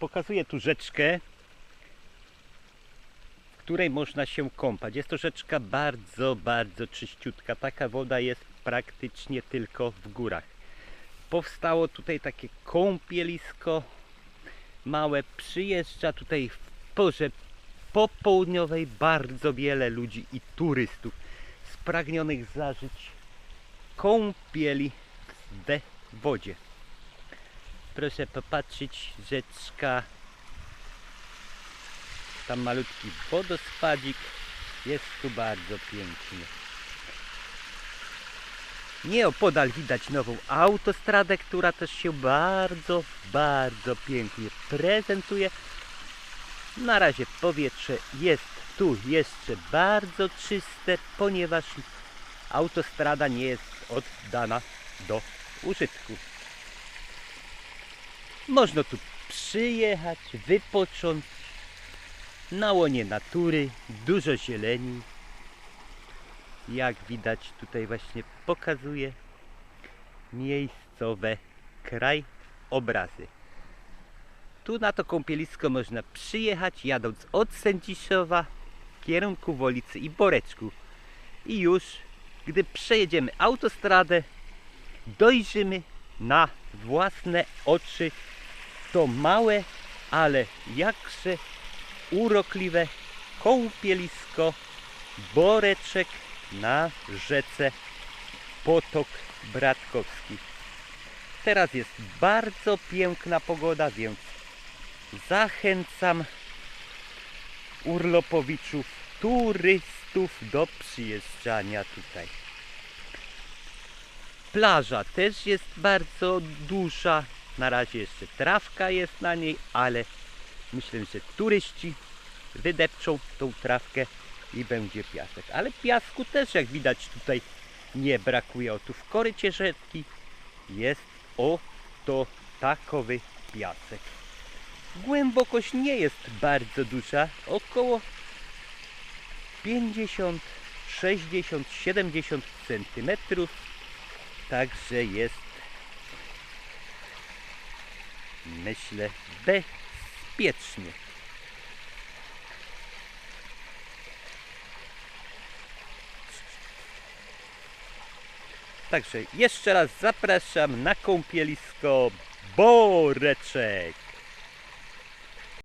Pokazuję tu rzeczkę, w której można się kąpać. Jest to rzeczka bardzo, bardzo czyściutka. Taka woda jest praktycznie tylko w górach. Powstało tutaj takie kąpielisko małe. Przyjeżdża tutaj w porze popołudniowej bardzo wiele ludzi i turystów spragnionych zażyć kąpieli we wodzie. Proszę popatrzeć, rzeczka, tam malutki wodospadzik, jest tu bardzo pięknie. Nieopodal widać nową autostradę, która też się bardzo, bardzo pięknie prezentuje. Na razie powietrze jest tu jeszcze bardzo czyste, ponieważ autostrada nie jest oddana do użytku. Można tu przyjechać, wypocząć na łonie natury, dużo zieleni. Jak widać tutaj właśnie pokazuje miejscowe krajobrazy. Tu na to kąpielisko można przyjechać jadąc od Sędziszowa w kierunku Wolicy i Boreczku. I już gdy przejedziemy autostradę dojrzymy na własne oczy to małe, ale jakże urokliwe kąpielisko Boreczek na rzece Potok Bratkowski. Teraz jest bardzo piękna pogoda, więc zachęcam urlopowiczów, turystów do przyjeżdżania tutaj. Plaża też jest bardzo duża. Na razie jeszcze trawka jest na niej, ale myślę, że turyści wydepczą tą trawkę i będzie piasek. Ale piasku też, jak widać tutaj, nie brakuje. O tu w korycie rzeczki jest oto takowy piasek. Głębokość nie jest bardzo duża, około 50, 60, 70 centymetrów. Także jest myślę bezpiecznie. Także jeszcze raz zapraszam na kąpielisko Boreczek.